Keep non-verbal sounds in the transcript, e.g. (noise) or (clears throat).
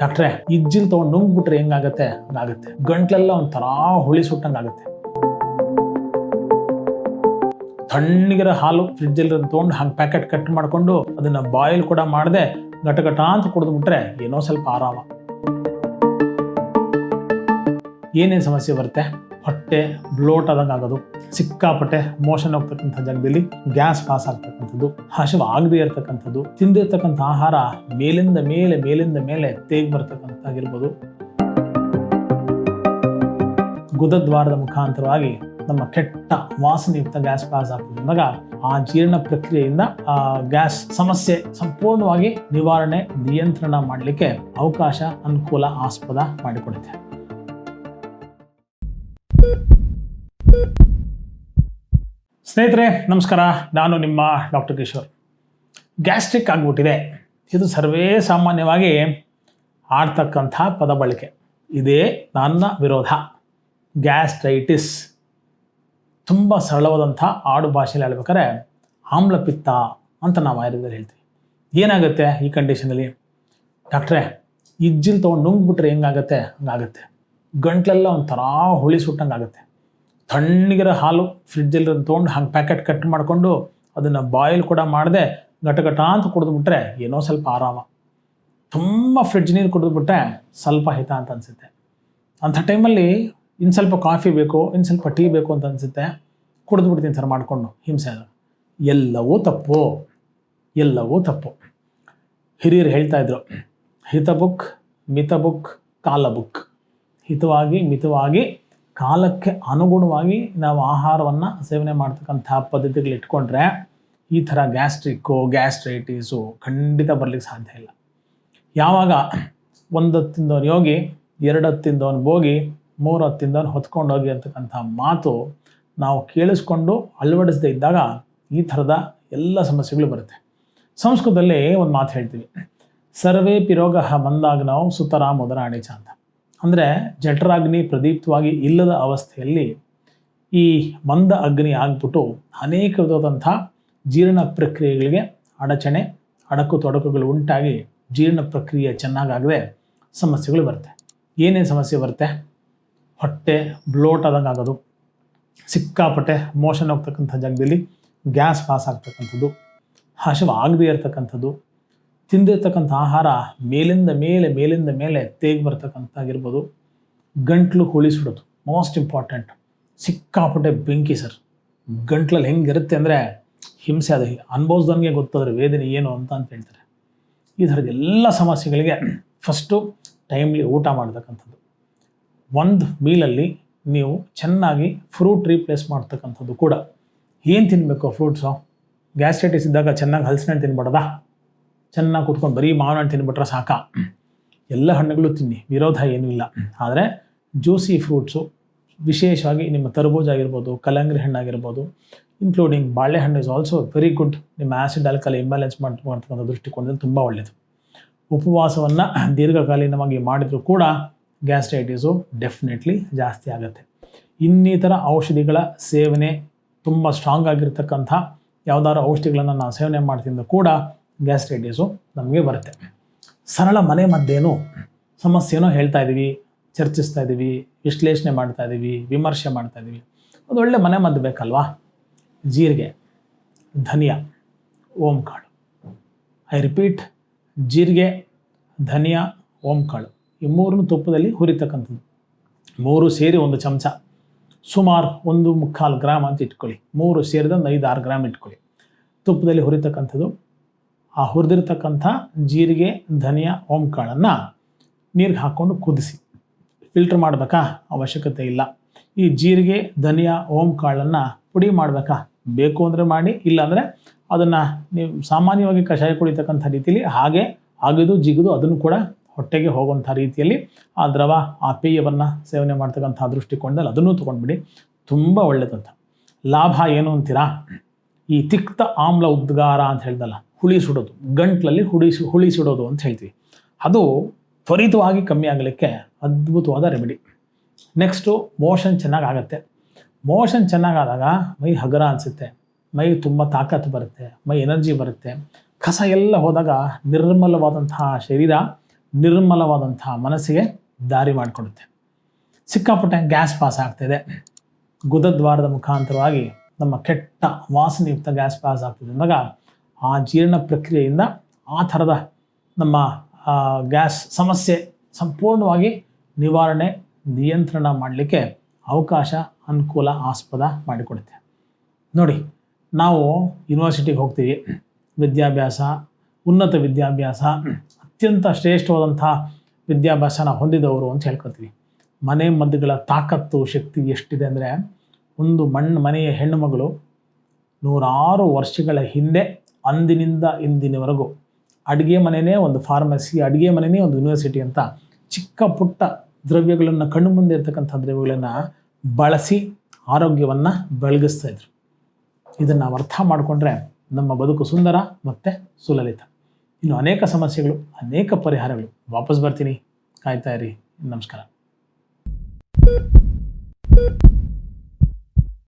ಡಾಕ್ಟ್ರೆ ಇಜ್ಜಿಲ್ ತೊಗೊಂಡು ನುಂಗ್ಬಿಟ್ರೆ ಹೆಂಗಾಗತ್ತೆ? ಹಂಗಾಗುತ್ತೆ. ಗಂಟ್ಲೆಲ್ಲ ಒಂಥರ ಹುಳಿ ಸುಟ್ಟಂಗಾಗುತ್ತೆ. ತಣ್ಣಗಿರೋ ಹಾಲು ಫ್ರಿಡ್ಜಲ್ಲಿ ತೊಗೊಂಡು ಹಂಗೆ ಪ್ಯಾಕೆಟ್ ಕಟ್ ಮಾಡಿಕೊಂಡು ಅದನ್ನ ಬಾಯ್ಲ್ ಕೂಡ ಮಾಡದೆ ಗಟಗಟ ಅಂತ ಕುಡಿದ್ಬಿಟ್ರೆ ಏನೋ ಸ್ವಲ್ಪ ಆರಾಮ. ಏನೇನು ಸಮಸ್ಯೆ ಬರುತ್ತೆ? ಹೊಟ್ಟೆ ಬ್ಲೋಟ್ ಆದಂಗೆ ಆಗೋದು, ಸಿಕ್ಕಾಪಟ್ಟೆ ಮೋಷನ್ ಹೋಗ್ತಕ್ಕಂಥ ಜಾಗದಲ್ಲಿ ಗ್ಯಾಸ್ ಪಾಸ್ ಆಗ್ತಕ್ಕಂಥದ್ದು ಹಸಿವು ಆಗದೇ ಇರತಕ್ಕಂಥದ್ದು, ತಿಂದಿರ್ತಕ್ಕಂಥ ಆಹಾರ ಮೇಲಿಂದ ಮೇಲೆ ಮೇಲಿಂದ ಮೇಲೆ ತೇಗ್ ಬರ್ತಕ್ಕಂಥದ್ದಾಗಿರ್ಬೋದು ಗುದದ್ವಾರದ ಮುಖಾಂತರವಾಗಿ ನಮ್ಮ ಕೆಟ್ಟ ವಾಸನೆಯುಕ್ತ ಗ್ಯಾಸ್ ಪಾಸ್ ಆಗ್ತದಾಗ ಆ ಜೀರ್ಣ ಪ್ರಕ್ರಿಯೆಯಿಂದ ಆ ಗ್ಯಾಸ್ ಸಮಸ್ಯೆ ಸಂಪೂರ್ಣವಾಗಿ ನಿವಾರಣೆ, ನಿಯಂತ್ರಣ ಮಾಡಲಿಕ್ಕೆ ಅವಕಾಶ ಅನುಕೂಲ, ಆಸ್ಪದ ಮಾಡಿಕೊಡುತ್ತೆ. ಸ್ನೇಹಿತರೆ, ನಮಸ್ಕಾರ. ನಾನು ನಿಮ್ಮ ಡಾಕ್ಟರ್ ಕಿಶೋರ್. ಗ್ಯಾಸ್ಟ್ರಿಕ್ ಆಗಿಬಿಟ್ಟಿದೆ. ಇದು ಸರ್ವೇ ಸಾಮಾನ್ಯವಾಗಿ ಆಡ್ತಕ್ಕಂಥ ಪದ ಬಳಕೆ. ಇದೇ ನನ್ನ ವಿರೋಧ. ಗ್ಯಾಸ್ಟ್ರೈಟಿಸ್. ತುಂಬ ಸರಳವಾದಂಥ ಆಡು ಭಾಷೆಯಲ್ಲಿ ಹೇಳ್ಬೇಕಾದ್ರೆ ಆಮ್ಲಪಿತ್ತ ಅಂತ ನಾವು ಆಯುರ್ವೇದ ಹೇಳ್ತೀವಿ. ಏನಾಗುತ್ತೆ ಈ ಕಂಡೀಷನಲ್ಲಿ? ಡಾಕ್ಟ್ರೇ, ಇಜ್ಜಿಲ್ ತೊಗೊಂಡು ನುಂಗ್ಬಿಟ್ರೆ ಹೆಂಗಾಗತ್ತೆ? ಹಂಗಾಗುತ್ತೆ. ಗಂಟ್ಲೆಲ್ಲ ಒಂಥರ ಹುಳಿ ಸುಟ್ಟಂಗಾಗುತ್ತೆ. ತಣ್ಣಗಿರೋ ಹಾಲು ಫ್ರಿಡ್ಜಲ್ಲಿ ತೊಗೊಂಡು ಹಂಗೆ ಪ್ಯಾಕೆಟ್ ಕಟ್ ಮಾಡಿಕೊಂಡು ಅದನ್ನು ಬಾಯ್ಲ್ ಕೂಡ ಮಾಡದೆ ಗಟಗಟ ಅಂತ ಕುಡಿದ್ಬಿಟ್ರೆ ಏನೋ ಸ್ವಲ್ಪ ಆರಾಮ. ತುಂಬ ಫ್ರಿಡ್ಜ್ ನೀರು ಕುಡಿದ್ಬಿಟ್ರೆ ಸ್ವಲ್ಪ ಹಿತ ಅಂತ ಅನಿಸುತ್ತೆ. ಅಂಥ ಟೈಮಲ್ಲಿ ಇನ್ನು ಸ್ವಲ್ಪ ಕಾಫಿ ಬೇಕು ಇನ್ನು ಸ್ವಲ್ಪ ಟೀ ಬೇಕು ಅಂತ ಅನಿಸುತ್ತೆ. ಕುಡಿದ್ಬಿಡ್ತೀನಿ ಸರ್ ಮಾಡಿಕೊಂಡು, ಹಿಂಸೆ ಅದು. ಎಲ್ಲವೂ ತಪ್ಪು ಎಲ್ಲವೂ ತಪ್ಪು. ಹಿರಿಯರು ಹೇಳ್ತಾಯಿದ್ರು ಹಿತ ಬುಕ್ ಮಿತ ಬುಕ್ ಕಾಲ ಬುಕ್ ಹಿತವಾಗಿ, ಮಿತವಾಗಿ ಕಾಲಕ್ಕೆ ಅನುಗುಣವಾಗಿ ನಾವು ಆಹಾರವನ್ನು ಸೇವನೆ ಮಾಡ್ತಕ್ಕಂಥ ಪದ್ಧತಿಗಳು ಇಟ್ಕೊಂಡ್ರೆ ಈ ಥರ ಗ್ಯಾಸ್ಟ್ರಿಕ್ಕು ಗ್ಯಾಸ್ಟ್ರೈಟಿಸು ಖಂಡಿತ ಬರಲಿಕ್ಕೆ ಸಾಧ್ಯ ಇಲ್ಲ. ಯಾವಾಗ ಒಂದು ಹೊತ್ತಿಂದವನು ಯೋಗಿ, ಎರಡು ಹೊತ್ತಿಂದವನು ಭೋಗಿ, ಮೂರು ಹೊತ್ಕೊಂಡು ಹೋಗಿ ಅಂತಕ್ಕಂಥ ಮಾತು ನಾವು ಕೇಳಿಸ್ಕೊಂಡು ಅಳವಡಿಸದೇ ಇದ್ದಾಗ ಈ ಥರದ ಎಲ್ಲ ಸಮಸ್ಯೆಗಳು ಬರುತ್ತೆ. ಸಂಸ್ಕೃತದಲ್ಲಿ ಒಂದು ಮಾತು ಹೇಳ್ತೀವಿ. ಸರ್ವೇ ಪಿರೋಗ ಬಂದಾಗ ನಾವು ಸುತರಾ ಅಣಿಚ ಅಂತ. ಅಂದರೆ ಜಠರಾಗ್ನಿ ಪ್ರದೀಪ್ತವಾಗಿ ಇಲ್ಲದ ಅವಸ್ಥೆಯಲ್ಲಿ ಈ ಮಂದ ಅಗ್ನಿ ಆಗ್ಬಿಟ್ಟು ಅನೇಕ ವಿಧವಾದಂಥ ಜೀರ್ಣ ಪ್ರಕ್ರಿಯೆಗಳಿಗೆ ಅಡಚಣೆ, ಅಡಕು ತೊಡಕುಗಳು ಉಂಟಾಗಿ ಜೀರ್ಣ ಪ್ರಕ್ರಿಯೆ ಚೆನ್ನಾಗಾಗದೆ ಸಮಸ್ಯೆಗಳು ಬರುತ್ತೆ. ಏನೇನು ಸಮಸ್ಯೆ ಬರುತ್ತೆ? ಹೊಟ್ಟೆ ಬ್ಲೋಟ್ ಆದಂಗೆ ಆಗೋದು, ಸಿಕ್ಕಾಪಟ್ಟೆ ಮೋಷನ್ ಹೋಗ್ತಕ್ಕಂಥ ಜಾಗದಲ್ಲಿ ಗ್ಯಾಸ್ ಪಾಸ್ ಆಗ್ತಕ್ಕಂಥದ್ದು ಹಸಿವು ಆಗದೇ ಇರತಕ್ಕಂಥದ್ದು ತಿಂದಿರ್ತಕ್ಕಂಥ ಆಹಾರ ಮೇಲಿಂದ ಮೇಲೆ ಮೇಲಿಂದ ಮೇಲೆ ತೇಗಿ ಬರ್ತಕ್ಕಂಥಾಗಿರ್ಬೋದು ಗಂಟ್ಲು ಸುಡೋದು ಮೋಸ್ಟ್ ಇಂಪಾರ್ಟೆಂಟ್ ಸಿಕ್ಕಾಪಟ್ಟೆ ಬೆಂಕಿ ಸರ್. ಗಂಟ್ಲಲ್ಲಿ ಹೆಂಗಿರುತ್ತೆ ಅಂದರೆ ಹಿಂಸೆ ಅದು. ಅನುಭವಿಸ್ದಂಗೆ ಗೊತ್ತಾದ್ರೆ ವೇದನೆ ಏನು ಅಂತ ಅಂತ ಹೇಳ್ತಾರೆ. ಈ ಥರದ ಎಲ್ಲ ಸಮಸ್ಯೆಗಳಿಗೆ ಫಸ್ಟು ಟೈಮ್ಲಿ ಊಟ ಮಾಡ್ತಕ್ಕಂಥದ್ದು. ಒಂದು ಮೀಲಲ್ಲಿ ನೀವು ಚೆನ್ನಾಗಿ ಫ್ರೂಟ್ ರೀಪ್ಲೇಸ್ ಮಾಡ್ತಕ್ಕಂಥದ್ದು ಕೂಡ. ಏನು ತಿನ್ನಬೇಕು ಫ್ರೂಟ್ಸು ಗ್ಯಾಸ್ಟ್ರೈಟಿಸ್ ಇದ್ದಾಗ ಚೆನ್ನಾಗಿ ಹಲಸಿನ ತಿನ್ಬಾರ್ದಾ? ಚೆನ್ನಾಗಿ ಕೂತ್ಕೊಂಡು ಬರೀ ಮಾವಿನ ಹಣ್ಣು ತಿನ್ಬಿಟ್ರೆ ಸಾಕ? ಎಲ್ಲ ಹಣ್ಣುಗಳು ತಿನ್ನಿ ವಿರೋಧ ಏನೂ ಇಲ್ಲ. ಆದರೆ ಜ್ಯೂಸಿ ಫ್ರೂಟ್ಸು ವಿಶೇಷವಾಗಿ ನಿಮ್ಮ ತರಬೂಜ್ ಆಗಿರ್ಬೋದು ಕಲ್ಲಂಗಡಿ ಹಣ್ಣಾಗಿರ್ಬೋದು ಇನ್ಕ್ಲೂಡಿಂಗ್ ಬಾಳೆಹಣ್ಣು ಇಸ್ ಆಲ್ಸೋ ವೆರಿ ಗುಡ್ ನಿಮ್ಮ ಆ್ಯಸಿಡ್ ಆಲ್ಕಲ್ ಇಂಬ್ಯಾಲೆನ್ಸ್ ಮಾಡ್ತಕ್ಕಂಥ ದೃಷ್ಟಿಕೋನದಲ್ಲಿ ತುಂಬ ಒಳ್ಳೆಯದು ಉಪವಾಸವನ್ನು (clears throat) ದೀರ್ಘಕಾಲೀನವಾಗಿ ಮಾಡಿದರೂ ಕೂಡ ಗ್ಯಾಸ್ಟ್ರೈಟಿಸು ಡೆಫಿನೆಟ್ಲಿ ಜಾಸ್ತಿ ಆಗುತ್ತೆ. ಇನ್ನಿತರ ಔಷಧಿಗಳ ಸೇವನೆ ತುಂಬ ಸ್ಟ್ರಾಂಗ್ ಆಗಿರ್ತಕ್ಕಂಥ ಯಾವುದಾದ್ರು ಔಷಧಿಗಳನ್ನು ನಾವು ಸೇವನೆ ಮಾಡ್ತಿದ್ದ ಕೂಡ ಗ್ಯಾಸ್ಟ್ರೈಟಿಸು ನಮಗೆ ಬರುತ್ತೆ. ಸರಳ ಮನೆ ಮದ್ದೇನು ಸಮಸ್ಯೆನೋ ಹೇಳ್ತಾ ಇದ್ದೀವಿ ಚರ್ಚಿಸ್ತಾ ಇದ್ದೀವಿ ವಿಶ್ಲೇಷಣೆ ಮಾಡ್ತಾ ಇದ್ದೀವಿ ವಿಮರ್ಶೆ ಮಾಡ್ತಾ ಇದ್ದೀವಿ ಒಂದು ಒಳ್ಳೆ ಮನೆ ಮದ್ದು ಬೇಕಲ್ವಾ? ಜೀರಿಗೆ, ಧನಿಯಾ ಓಂ ಕಾಳು ಐ ರಿಪೀಟ್ ಜೀರಿಗೆ, ಧನಿಯಾ ಓಂ ಕಾಳು ಈ ಮೂರನ್ನು ತುಪ್ಪದಲ್ಲಿ ಹುರಿತಕ್ಕಂಥದ್ದು. ಮೂರು ಸೇರಿ ಒಂದು ಚಮಚ. ಸುಮಾರು ಒಂದು ಮುಕ್ಕಾಲು ಗ್ರಾಮ್ ಅಂತ ಇಟ್ಕೊಳ್ಳಿ. ಮೂರು ಸೇರಿದ ಒಂದು ಐದು ಆರು ಗ್ರಾಮ್ ಇಟ್ಕೊಳ್ಳಿ. ತುಪ್ಪದಲ್ಲಿ ಹುರಿತಕ್ಕಂಥದ್ದು ಆ ಹುರಿದಿರ್ತಕ್ಕಂಥ ಜೀರಿಗೆ, ಧನಿಯಾ ಓಂಕಾಳನ್ನು ನೀರಿಗೆ ಹಾಕ್ಕೊಂಡು ಕುದಿಸಿ. ಫಿಲ್ಟರ್ ಮಾಡಬೇಕಾ? ಅವಶ್ಯಕತೆ ಇಲ್ಲ. ಈ ಜೀರಿಗೆ, ಧನಿಯಾ ಓಂಕಾಳನ್ನು ಪುಡಿ ಮಾಡಬೇಕಾ? ಬೇಕು ಅಂದರೆ ಮಾಡಿ ಇಲ್ಲಾಂದರೆ ಅದನ್ನು ನೀವು ಸಾಮಾನ್ಯವಾಗಿ ಕಷಾಯ ಕುಡಿತಕ್ಕಂಥ ರೀತಿಯಲ್ಲಿ ಹಾಗೆ ಅಗಿದು, ಜಿಗಿದು ಅದನ್ನು ಕೂಡ ಹೊಟ್ಟೆಗೆ ಹೋಗುವಂಥ ರೀತಿಯಲ್ಲಿ ಆ ದ್ರವ, ಆ ಪೇಯವನ್ನು ಸೇವನೆ ಮಾಡ್ತಕ್ಕಂಥ ದೃಷ್ಟಿಕೋನದಲ್ಲಿ ಅದನ್ನು ತೊಗೊಂಡ್ಬಿಡಿ. ತುಂಬ ಒಳ್ಳೆಯದಂತ ಲಾಭ ಏನು ಅಂತೀರಾ? ಈ ತಿಕ್ತ ಆಮ್ಲ ಉದ್ಗಾರ ಅಂತ ಹೇಳ್ದಲ್ಲ. ಹುಳಿ ಸುಡೋದು ಗಂಟ್ಲಲ್ಲಿ ಹುಳಿ ಹುಳಿ ಸುಡೋದು ಅಂತ ಹೇಳ್ತೀವಿ. ಅದು ತ್ವರಿತವಾಗಿ ಕಮ್ಮಿ ಆಗಲಿಕ್ಕೆ ಅದ್ಭುತವಾದ ರೆಮಿಡಿ. ನೆಕ್ಸ್ಟು ಮೋಷನ್ ಚೆನ್ನಾಗಿ ಆಗುತ್ತೆ. ಮೋಷನ್ ಚೆನ್ನಾಗಾದಾಗ ಮೈ ಹಗರ ಅನಿಸುತ್ತೆ. ಮೈ ತುಂಬ ತಾಕತ್ತು ಬರುತ್ತೆ, ಮೈ ಎನರ್ಜಿ ಬರುತ್ತೆ. ಕಸ ಎಲ್ಲ ಹೋದಾಗ ನಿರ್ಮಲವಾದಂತಹ ಶರೀರ, ನಿರ್ಮಲವಾದಂತಹ ಮನಸ್ಸಿಗೆ ದಾರಿ ಮಾಡಿಕೊಡುತ್ತೆ. ಸಿಕ್ಕಾಪಟ್ಟೆ ಗ್ಯಾಸ್ ಪಾಸ್ ಆಗ್ತಿದೆ. ಗುದದ್ವಾರದ ಮುಖಾಂತರವಾಗಿ ನಮ್ಮ ಕೆಟ್ಟ ವಾಸನೆಯುಕ್ತ ಗ್ಯಾಸ್ ಪಾಸ್ ಆಗ್ತಿದೆ. ಅಂದಾಗ ಆ ಜೀರ್ಣ ಪ್ರಕ್ರಿಯೆಯಿಂದ ಆ ಥರದ ನಮ್ಮ ಗ್ಯಾಸ್ ಸಮಸ್ಯೆ ಸಂಪೂರ್ಣವಾಗಿ ನಿವಾರಣೆ, ನಿಯಂತ್ರಣ ಮಾಡಲಿಕ್ಕೆ ಅವಕಾಶ ಅನುಕೂಲ ಆಸ್ಪದ ಮಾಡಿಕೊಡುತ್ತೆ. ನೋಡಿ, ನಾವು ಯೂನಿವರ್ಸಿಟಿಗೆ ಹೋಗ್ತೀವಿ. ವಿದ್ಯಾಭ್ಯಾಸ, ಉನ್ನತ ವಿದ್ಯಾಭ್ಯಾಸ, ಅತ್ಯಂತ ಶ್ರೇಷ್ಠವಾದಂಥ ವಿದ್ಯಾಭ್ಯಾಸನ ಹೊಂದಿದವರು ಅಂತ ಹೇಳ್ಕೊತೀವಿ ಮನೆ ಮದ್ದುಗಳ ತಾಕತ್ತು, ಶಕ್ತಿ ಎಷ್ಟಿದೆ ಅಂದರೆ, ಒಂದು ಮಣ್ಣು ಮನೆಯ ಹೆಣ್ಣು ಮಗಳು ನೂರಾರು ವರ್ಷಗಳ ಹಿಂದೆ ಅಂದಿನಿಂದ ಇಂದಿನವರೆಗೂ ಅಡುಗೆ ಮನೆಯೇ ಒಂದು ಫಾರ್ಮಸಿ ಅಡುಗೆ ಮನೆಯೇ ಒಂದು ಯೂನಿವರ್ಸಿಟಿ ಅಂತ ಚಿಕ್ಕ ಪುಟ್ಟ ದ್ರವ್ಯಗಳನ್ನು ಕಣ್ಣು ಮುಂದೆ ಇರ್ತಕ್ಕಂಥ ದ್ರವ್ಯಗಳನ್ನು ಬಳಸಿ ಆರೋಗ್ಯವನ್ನು ಬೆಳಗಿಸ್ತಾ ಇದ್ರು. ಇದನ್ನು ಅರ್ಥ ಮಾಡಿಕೊಂಡ್ರೆ ನಮ್ಮ ಬದುಕು ಸುಂದರ ಮತ್ತು ಸುಲಲಿತ. ಇನ್ನು ಅನೇಕ ಸಮಸ್ಯೆಗಳು, ಅನೇಕ ಪರಿಹಾರಗಳು. ವಾಪಸ್ ಬರ್ತೀನಿ. ಕಾಯ್ತಾ ಇರಿ. ನಮಸ್ಕಾರ.